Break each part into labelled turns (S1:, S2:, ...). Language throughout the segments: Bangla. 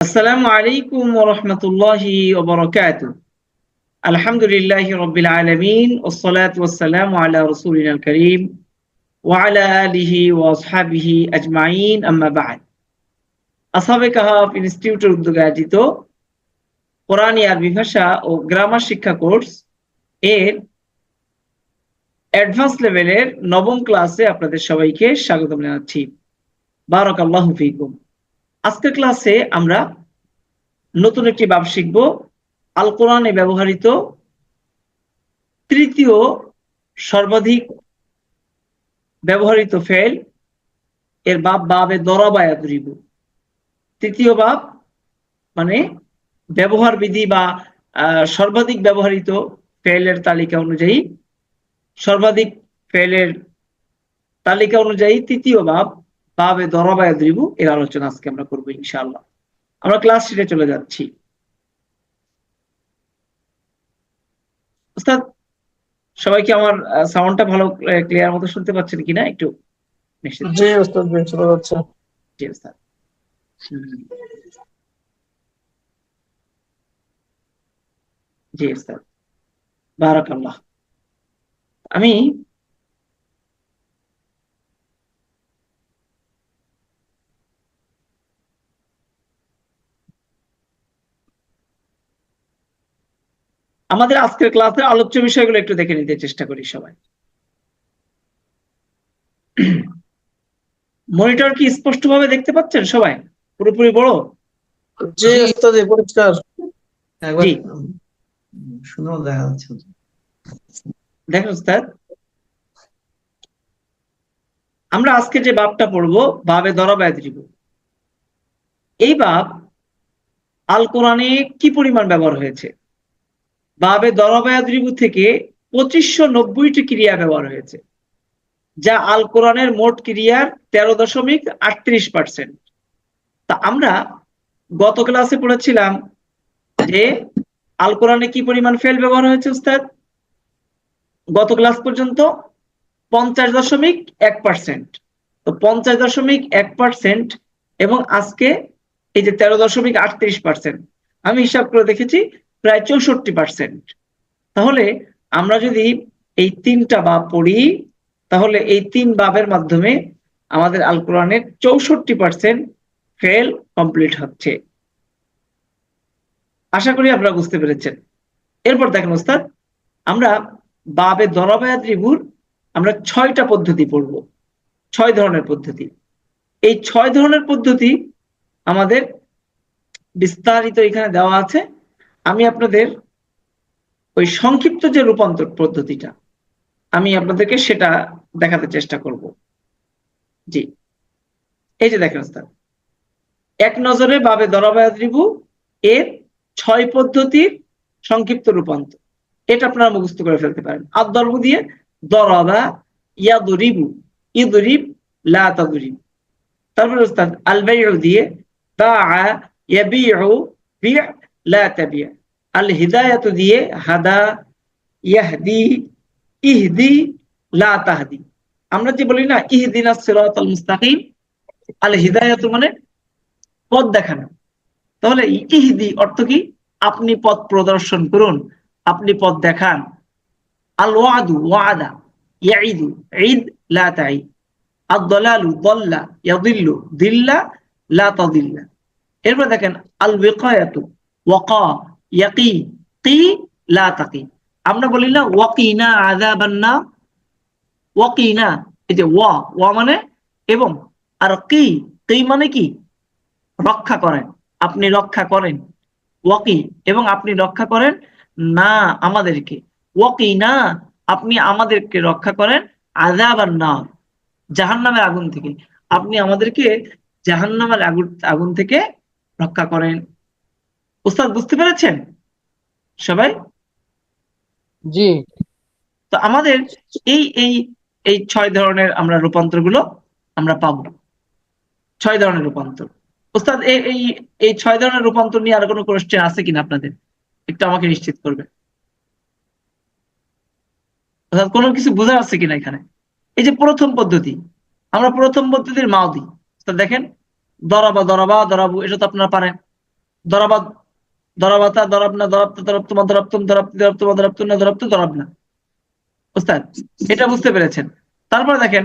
S1: আসসালামু আলাইকুম রহমতুল্লাহি ওবরকাত আলহামদুলিল্লাহ রবিল আলমিন ওসলাত ওসালাম আল্লাহ রসুলিন আল করিম ওয়ালা আলিহি ওয়াসহাবিহি আজমাইন আম্মাবাদ আসাবে কাহাব ইনস্টিটিউটের উদ্যোগে আয়োজিত কোরআনী আরবি ভাষা ও গ্রামার শিক্ষা কোর্স এর অ্যাডভান্স লেভেলের নবম ক্লাসে আপনাদের সবাইকে স্বাগতম জানাচ্ছি। বারক আল্লাহ ফিকুম। আজকের ক্লাসে আমরা নতুন একটি বাব শিখব। আল কোরআনে ব্যবহৃত তৃতীয় সর্বাধিক ব্যবহৃত ফেল, এর বাপ বাবে দরাবায়া দরিব তৃতীয় বাব মানে ব্যবহার বিধি বা সর্বাধিক ব্যবহৃত ফেলের তালিকা অনুযায়ী, সর্বাধিক ফেলের তালিকা অনুযায়ী তৃতীয় বাব বাবে দরাবায় দ্রিবু এর আলোচনা আজকে আমরা করব ইনশাআল্লাহ। আমরা ক্লাস শিটে চলে যাচ্ছি। ওস্তাদ সবাই কি আমার সাউন্ডটা ভালো ক্লিয়ার মতো শুনতে পাচ্ছেন কিনা? একটু
S2: জি ওস্তাদ শোনা যাচ্ছে
S1: জি ওস্তাদ। জি ওস্তাদ। বারাকাল্লাহ। আমি আমাদের আজকের ক্লাসের আলোচ্য বিষয়গুলো একটু দেখে নিতে চেষ্টা করি সবাই। মনিটর কি স্পষ্টভাবে দেখতে পাচ্ছেন সবাই? পুরোপুরি বড়?
S2: জি ওস্তাদ পরিষ্কার।
S3: একবার
S1: জি।
S3: দেখা যাচ্ছে।
S1: আমরা আজকে যে বাবটা পড়ব বাবে দরাবায় দিব এই বাব আল কোরআনে কি পরিমাণ ব্যবহার হয়েছে? বাবে দরাবায়াদ্রিবু থেকে পঁচিশশো নব্বইটি ক্রিয়া ব্যবহার হয়েছে, যা আল কোরআনের মোট ক্রিয়ার তেরো দশমিক আটত্রিশ পার্সেন্ট তা আমরা গত ক্লাসে পড়েছিলাম যে আল কোরআনে কি পরিমাণ ফেল ব্যবহার হয়েছে, উস্তাদ? গত ক্লাস পর্যন্ত পঞ্চাশ দশমিক এক পার্সেন্ট তো পঞ্চাশ দশমিক এক পার্সেন্ট এবং আজকে এই যে তেরো দশমিক আটত্রিশ পার্সেন্ট আমি হিসাব করে দেখেছি প্রায় চৌষট্টি পার্সেন্ট তাহলে আমরা যদি এই তিনটা বাপ পড়ি, তাহলে এই তিন বাবের মাধ্যমে আমাদের আল কোরআনের চৌষট্টি পার্সেন্ট ফেল কমপ্লিট হচ্ছে। আশা করি আপনারা বুঝতে পেরেছেন। এরপর দেখেন ওস্তাদ, আমরা বাবে দরাবায়াত রিভুর আমরা ছয়টা পদ্ধতি পড়ব। ছয় ধরনের পদ্ধতি। এই ছয় ধরনের পদ্ধতি আমাদের বিস্তারিত এখানে দেওয়া আছে। আমি আপনাদের ওই সংক্ষিপ্ত যে রূপান্তর পদ্ধতিটা, আমি আপনাদেরকে সেটা দেখাতে চেষ্টা করব। জি। এই যে দেখেন ওস্তাদ এক নজরে বাবে দরাবায়াত রিভু এর ছয় পদ্ধতির সংক্ষিপ্ত রূপান্তর। এটা আপনারা মুখস্থ করে ফেলতে পারেন। আর দর্ব দিয়ে দরাবা ইয়াদরিবু, ইদরিব লা তাদরিব। তারপরে উস্তাদ আল বাইউ দিয়ে বি' আল হিদায়াতু দিয়ে হাদা ইহদি আমরা যে বলি না মুস্তাকিম আল হিদায়াতু মানে পথ দেখানো। তাহলে ইহদি অর্থ কি? আপনি পথ প্রদর্শন করুন, আপনি পথ দেখান। আল ওয়াদু, ওয়াদা ইয়াইদু ঈদ, লা তাঈদ। আদ-দালালু দাল্লা, ইয়াদিল্লু, দিল্লা, লা তাদিল্লা। এরপর দেখেন, আল ওয়াকায়াতু ওয়াকা, ইয়াকি লা, তাকি। আমরা বলি না ওয়াকিনা আযাবান্না ওয়াকিনা, এই যে ওয়া ওয়া মানে এবং আর কি কি মানে কি? রক্ষা করেন, আপনি রক্ষা করেন। ওয়াকি, এবং আপনি রক্ষা করেন না আমাদেরকে। ওয়াকি না আপনি আমাদেরকে রক্ষা করেন আজাব আর না জাহান নামের আগুন থেকে। আপনি আমাদেরকে জাহান নামের আগুন আগুন থেকে রক্ষা করেন। উস্তাদ বুঝতে পেরেছেন? সবাই?
S2: জি।
S1: তো আমাদের এই এই এই ছয় ধরনের আমরা রূপান্তরগুলো আমরা পাব। ছয় ধরনের রূপান্তর। উস্তাদ এই এই এই ছয় ধরনের রূপান্তর নিয়ে আর কোনো কোশ্চেন আছে কিনা আপনাদের? একটু আমাকে নিশ্চিত করবে অর্থাৎ কোনো কিছু বোঝা আছে কিনা এখানে? এই যে প্রথম পদ্ধতি আমরা প্রথম পদ্ধতির মাও দিই দেখেন? দরাবা দরাবা দরাবু এটা তো আপনারা পারেন। দরাবাত দরাবাতা দরাবনা দরাবতা দরাবতুমা দরাবতুম দরাবতি দরাবতুমা দরাবতুন্না দরাবতু দরাবনা উস্তাদ, এটা বুঝতে পেরেছেন। তারপরে দেখেন,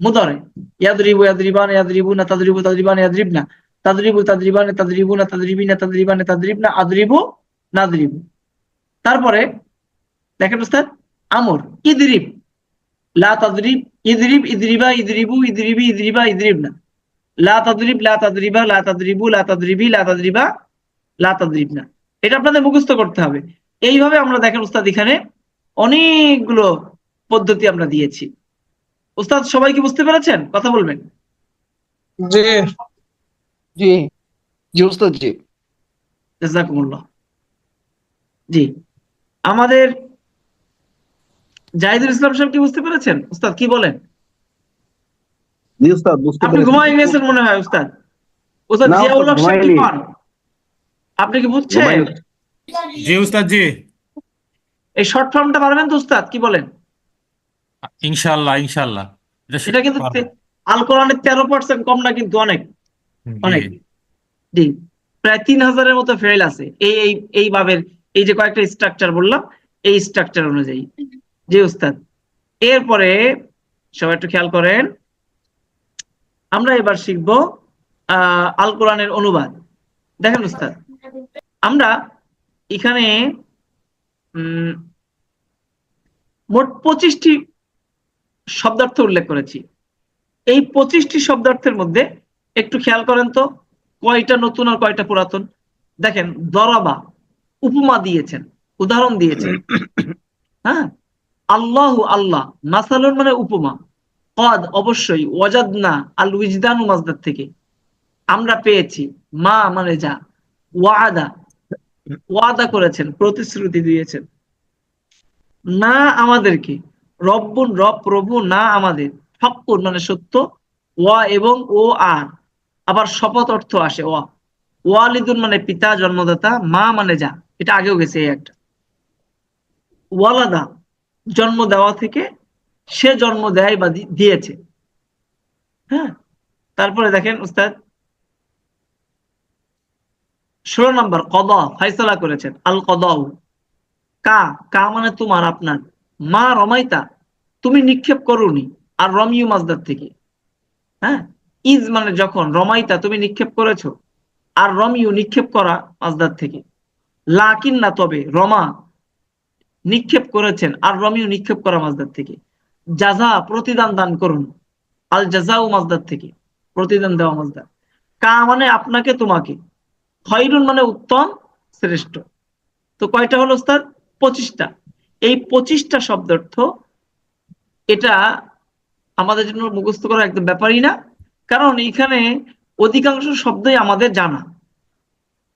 S1: মুদরে, ইয়াদরিবু, ইয়াদরিবান ইয়াদরিবুনা তাদরিবু, তাদরিবান ইয়াদরিবনা তাদরিবু, তাদরিবান তাদরিবুনা তাদরিবিনা তাদরিবান তাদরিবনা আদরিবু, নাদরিবু। তারপরে, দেখেন উস্তাদ, আমর, ইদরিব। লা তাদরিব, ইদরিব, ইদরিবা, ইদরিবু, ইদরিবি, ইদরিবা ইদরিবনা লা তাদরিব, লা তাদরিবা, লা তাদরিবু, লা তাদরিবি, লা তাদরিবা লা তাদরিবনা। এটা আপনাদের মুখস্থ করতে হবে। এইভাবে আমরা দেখেন উস্তাদ এখানে অনেকগুলো পদ্ধতি আমরা দিয়েছি। উস্তাদ সবাই কি বুঝতে পেরেছেন? কথা বলবেন।
S2: জি।
S4: জি। জি উস্তাদ জি।
S1: জাজাকুমুল্লাহ। জি। আমাদের জাহিদুল ইসলাম সাহেব কি বুঝতে পেরেছেন? উস্তাদ কি বলেন?
S5: জি উস্তাদ বুঝতে
S1: আপনি ঘুমাই গেছেন মনে হয় উস্তাদ। উস্তাদ জিয়াউল হক সাহেব কি পান? আপনি কি বুঝছেন?
S6: জি উস্তাদ জি
S1: এই শর্ট ফর্মটা পারবেন তো উস্তাদ? কি বলেন?
S6: ইনশাআল্লাহ ইনশাআল্লাহ।
S1: এটা কিন্তু। আল কোরআনের তেরো পার্সেন্ট কম না কিন্তু অনেক। অনেক। জি। প্রায় তিন হাজারের মতো ফেল আছে। এই এই এই ভাবের এই যে কয়েকটা স্ট্রাকচার বললাম এই স্ট্রাকচার অনুযায়ী। জি উস্তাদ। এরপরে সবাই একটু খেয়াল করেন। আমরা এবার শিখব আহ আল কোরআনের অনুবাদ। দেখেন উস্তাদ। আমরা এখানে মোট পঁচিশটি শব্দার্থ উল্লেখ করেছি। এই পঁচিশটি শব্দার্থের মধ্যে একটু খেয়াল করেন তো, কয়টা নতুন আর কয়টা পুরাতন? দেখেন, দরাবা উপমা দিয়েছেন, উদাহরণ দিয়েছেন। হ্যাঁ? আল্লাহ আল্লাহ, মাসালুন মানে উপমা। কদ, অবশ্যই, ওয়াজাদনা আল উইজদানু মাজদার থেকে। আমরা পেয়েছি মা মানে যা। ওয়াদা ওয়াদা করেছেন, প্রতিশ্রুতি দিয়েছেন। না আমাদেরকে, রব্বুন, রব প্রভু, না আমাদের, হক্কুন মানে সত্য, ওয়া এবং ও আর। আবার শপথ অর্থ আসে, ওয়া। ওয়ালিদুন মানে পিতা, জন্মদাতা, মা মানে যা, এটা আগেও গেছে এই একটা। ওয়ালাদা, জন্ম দেওয়া থেকে সে জন্ম দেয় বা দিয়েছে। হ্যাঁ? তারপরে দেখেন, উস্তাদ ষোলো নম্বর, কদা ফাইসলা করেছেন। আল কদাউ। কা কা মানে তোমার, আপনার। মা রমাইতা, তুমি নিক্ষেপ করুনি। আর রমিউ মাজদার থেকে। হ্যাঁ? ইজ মানে যখন, রমাইতা, তুমি নিক্ষেপ করেছ। আর রমিউ নিক্ষেপ করা মাজদার থেকে। লাকিন না তবে, রমা নিক্ষেপ করেছেন। আর রমিউ নিক্ষেপ করা মাজদার থেকে। জাজা, প্রতিদান দান করুন। আল জাজাউ মাজদার থেকে। প্রতিদান দেওয়া মাজদার। কা মানে আপনাকে, তোমাকে। খয়রুন মানে উত্তম, শ্রেষ্ঠ। তো কয়টা হলো ওস্তাদ পঁচিশটা। এই পঁচিশটা শব্দার্থ, এটা আমাদের জন্য মুখস্থ করা একদম ব্যাপারই না। কারণ এখানে অধিকাংশ শব্দই আমাদের জানা।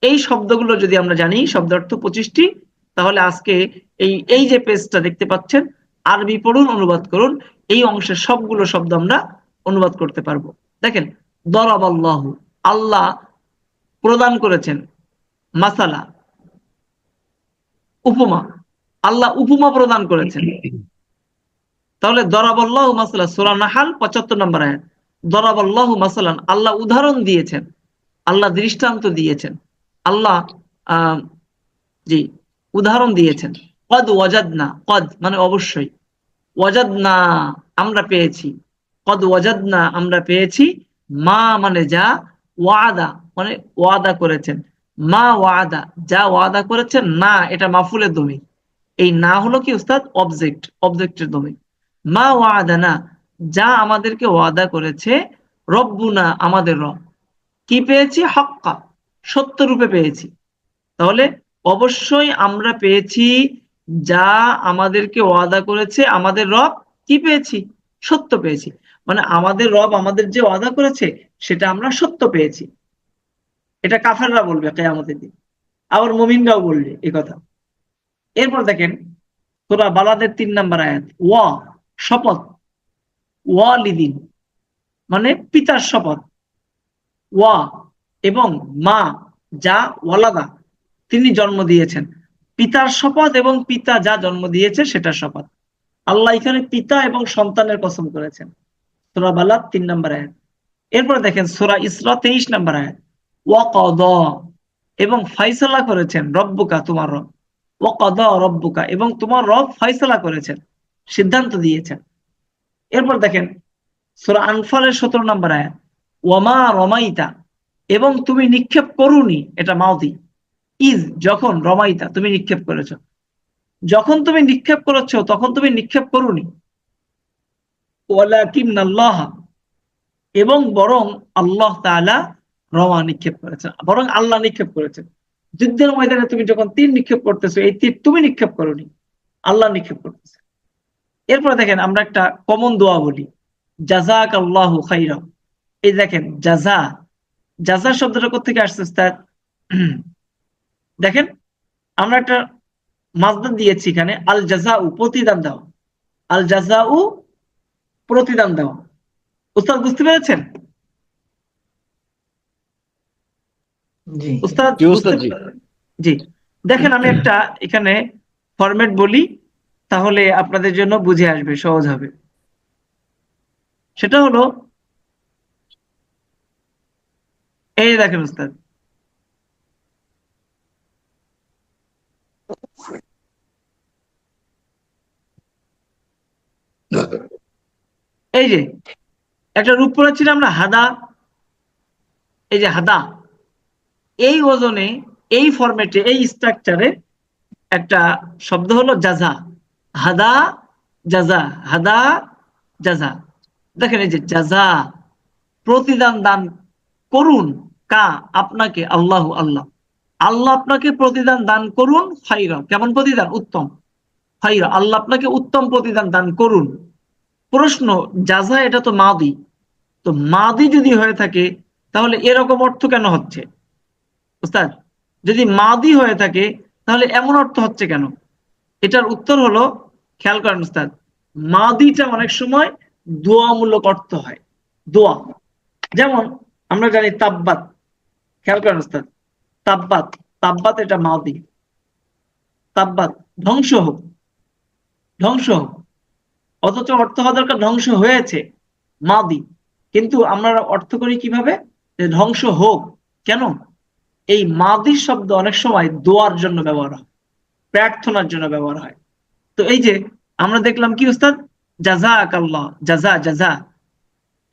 S1: এই শব্দগুলো যদি আমরা জানি, শব্দার্থ পঁচিশটি, তাহলে আজকে এই এই যে পেজটা দেখতে পাচ্ছেন, আরবি পড়ুন, অনুবাদ করুন, এই অংশের সবগুলো শব্দ আমরা অনুবাদ করতে পারব। দেখেন দরাব আল্লাহ আল্লাহ প্রদান করেছেন। মাসালা, উপমা, আল্লাহ উপমা প্রদান করেছেন। তাহলে দরাবাল্লাহ মাসালা, সুরা নাহাল পঁচাত্তর নম্বর আয়াত। দরাবাল্লাহ মাসালান, আল্লাহ উদাহরণ দিয়েছেন, আল্লাহ দৃষ্টান্ত দিয়েছেন, আল্লাহ জি, উদাহরণ দিয়েছেন। কদ ওয়াজাদনা, কদ মানে অবশ্যই। ওয়াজাদ না আমরা পেয়েছি। কদ ওয়াজাদ না আমরা পেয়েছি। মা মানে যা ওয়াদা মানে ওয়াদা করেছেন। মা ওয়াদা, যা ওয়াদা করেছেন, না, এটা মাফুলের দমি এই না হলো কি উস্তাদ? অবজেক্ট অবজেক্টের দমি মা ওয়াদা, না, যা আমাদেরকে ওয়াদা করেছে, রব্বুনা, আমাদের রব। কি পেয়েছি? হক্কা, সত্য রূপে পেয়েছি। তাহলে অবশ্যই আমরা পেয়েছি যা আমাদেরকে ওয়াদা করেছে, আমাদের রব, কি পেয়েছি? সত্য পেয়েছি। মানে আমাদের রব আমাদের যে ওয়াদা করেছে সেটা আমরা সত্য পেয়েছি। এটা কাফেররা বলবে কেয়ামতের দিন। আবার মুমিনরাও বলবে এই কথা। এরপর দেখেন তোরা বালাদের তিন নাম্বার আয়াত, ওয়া, শপথ। ওয়ালিদিন মানে পিতার শপথ। ওয়া এবং মা, যা ওয়ালাদা, তিনি জন্ম দিয়েছেন। পিতার শপথ এবং পিতা যা জন্ম দিয়েছে সেটা শপথ। আল্লাহ এখানে পিতা এবং সন্তানের কসম করেছেন। তোরা বালাদ তিন নাম্বার আয়াত। এরপর দেখেন সোরা ইসরা তেইশ নম্বর আয়াত ওয়াকদ এবং ফাইসালা করেছেন রব্বুকা, তোমার রব। ও কদা রব্বুকা এবং তোমার রব ফাইসালা করেছেন, সিদ্ধান্ত দিয়েছেন। এরপর দেখেন সূরা আনফালের সতেরো নাম্বার আয়াত ওয়ামা রমাইতা এবং তুমি নিক্ষেপ করুনি, এটা মাউদি ইজ যখন রমাইতা, তুমি নিক্ষেপ করেছ। যখন তুমি নিক্ষেপ করেছ, তখন তুমি নিক্ষেপ করুনি। আল্লাহ এবং বরং আল্লাহ তাআলা রমা নিক্ষেপ করেছেন। বরং আল্লাহ নিক্ষেপ করেছেন। যুদ্ধের ময়দানে তুমি যখন তীর নিক্ষেপ করতেছো, এই তীর তুমি নিক্ষেপ করনি, আল্লাহ নিক্ষেপ করতেছে। এরপরে দেখেন আমরা একটা কমন দোয়া বলি জাজাক আল্লাহ খাইরা এই দেখেন জাজা জাজা শব্দটা কোথেকে আসছে উস্তাদ? দেখেন, আমরা একটা মাজদার দিয়েছি এখানে আল জাজাউ প্রতিদান দাও। আল জাজা জাজাউ প্রতিদান দেওয়া উস্তাদ বুঝতে পেরেছেন?
S3: জি।
S1: উস্তাদ দেখেন আমি একটা এখানে ফরম্যাট বলি তাহলে আপনাদের জন্য বুঝে আসবে সহজ হবে। সেটা হলো এই দেখেন উস্তাদ। এই যে একটা রূপ পড়েছিলাম আমরা হাদা। এই যে হাদা। এই ওজনে, এই ফরম্যাটে, এই স্ট্রাকচারে একটা শব্দ হলো জাজা। হাদা জাজা হাদা, জাজা। দেখেন এই যে জাজা, প্রতিদান দান করুন কা, আপনাকে, আল্লাহ আল্লাহ। আল্লাহ আপনাকে প্রতিদান দান করুন ফাইরা কেমন প্রতিদান? উত্তম। ফাইরা আল্লাহ আপনাকে উত্তম প্রতিদান দান করুন। প্রশ্ন, জাজা এটা তো মাদি। তো মাদি যদি হয়ে থাকে, তাহলে এরকম অর্থ কেন হচ্ছে? উস্তাদ, যদি মাদি হয়ে থাকে, তাহলে এমন অর্থ হচ্ছে কেন? এটার উত্তর হলো, খেয়াল করেন উস্তাদ, মাদিটা অনেক সময় দোয়ামূলক অর্থ হয়, দোয়া। যেমন আমরা জানি তাব্বাত, খেয়াল করেন উস্তাদ, তাব্বাত তাব্বাত এটা মাদি, তাব্বাত ধ্বংস হোক ধ্বংস হোক, অথচ অর্থ হওয়া দরকার, ধ্বংস হয়েছে, মাদি। কিন্তু আমরা অর্থ করি কীভাবে? ধ্বংস হোক। কেন? এই মাদি শব্দ অনেক সময় দোয়ার জন্য ব্যবহার হয়, প্রার্থনার জন্য ব্যবহার হয়। তো এই যে আমরা দেখলাম কি উস্তাদ? জাজা আল্লাহ জাজা জাজা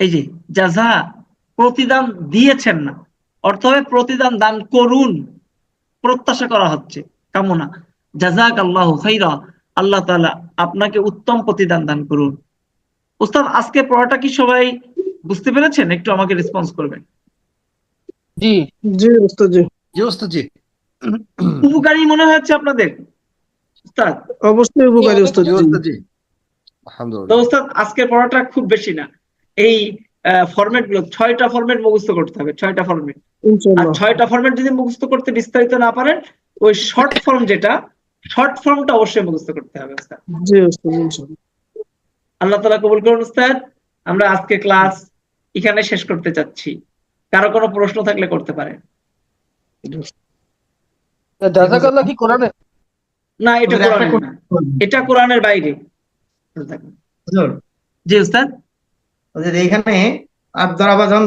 S1: এই যে জাজা প্রতিদান দিয়েছেন না। অর্থ হবে প্রতিদান দান করুন। প্রত্যাশা করা হচ্ছে, কামনা। জাজাক আল্লাহ খাইরা, আল্লাহ তাআলা আপনাকে উত্তম প্রতিদান দান করুন। উস্তাদ, আজকে পড়াটা কি সবাই বুঝতে পেরেছেন? একটু আমাকে রেসপন্স করবেন।
S4: জি।
S2: জি ওস্তাদ জি
S4: জি ওস্তাদ জি
S1: উপকারী মনে হচ্ছে আপনাদের? উস্তাদ
S2: অবশ্যই উপকারী ওস্তাদ
S4: জি ওস্তাদ আলহামদুলিল্লাহ।
S1: উস্তাদ আজকের পড়াটা খুব বেশি না। এই ফরম্যাটগুলো ছয়টা ফরম্যাট মুখস্থ করতে হবে ছয়টা ফরম্যাট আর ছয়টা ফরম্যাট যদি মুখস্থ করতে বিস্তারিত না পারেন ওই শর্ট ফর্ম যেটা শর্ট ফর্মটা অবশ্যই মুখস্থ করতে হবে উস্তাদ
S2: জি ওস্তাদ
S1: আল্লাহ তালা কবুল করুন উস্তাদ আমরা আজকে ক্লাস এখানে শেষ করতে চাচ্ছি। কারও কোনো প্রশ্ন থাকলে করতে পারে
S4: জাজাকাল্লাহ কি কোরআনে?
S1: না এটা
S3: ওদের একটা
S1: কোরআনের
S3: করে-
S1: না এটা কোরআনের বাইরে। জি উস্তাদ।
S3: এখানে আর দরাবা যখন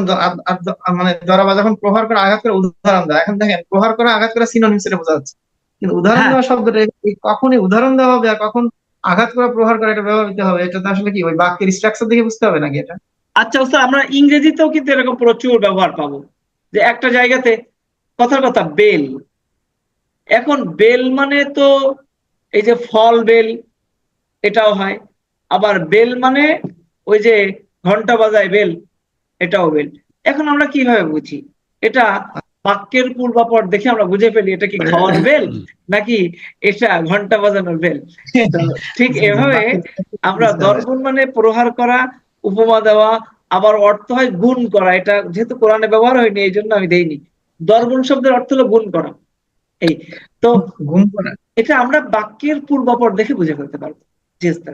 S3: মানে দরাবা যখন প্রহার করে আঘাত করে উদাহরণ দেয় এখন দেখেন প্রহার করে আঘাত করে সিনোনিম সেটা বোঝা যাচ্ছে। কিন্তু উদাহরণ
S1: হ্যাঁ।
S3: দেওয়া শব্দটা কখনই উদাহরণ দেওয়া হবে আর কখন আঘাত করা প্রহার করে এটা ব্যবহৃত হবে এটা তো আসলে কি ওই বাক্যের স্ট্রাকচার দেখে বুঝতে হবে নাকি এটা?
S1: আচ্ছা উস্তাদ আমরা ইংরেজিতেও কিন্তু এরকম প্রচুর ব্যবহার পাবো। যে একটা জায়গাতে কথার কথা বেল। এখন বেল মানে তো এই যে ফল বেল এটাও হয়। আবার বেল মানে ওই যে ঘণ্টা বাজায় বেল এটাও বেল। এখন আমরা কীভাবে বুঝি? এটা বাক্যের পূর্বাপর দেখে আমরা বুঝে ফেলি এটা কি খাওয়ার বেল নাকি এটা ঘণ্টা বাজানোর বেল? ঠিক এভাবে আমরা দর্পণ মানে প্রহার করা উপমা দেওয়া আবার অর্থ হয় গুণ করা। এটা যেহেতু কোরআনে ব্যবহার হয়নি এই জন্য আমি দেইনি। দর্পণ শব্দের অর্থ হলো গুণ করা। এই তো
S3: ঘুম করা।
S1: এটা আমরা বাক্যের পূর্বাপর দেখে বুঝে ফেলতে পারব। জি
S3: আচ্ছা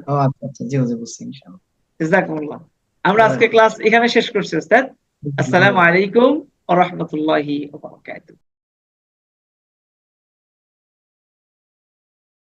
S3: আচ্ছা ইনশাআল্লাহ।
S1: আমরা আজকে ক্লাস এখানে শেষ করছি উস্তাদ। আসসালামু আলাইকুম ওয়া রাহমাতুল্লাহি ওয়া বারাকাতুহু।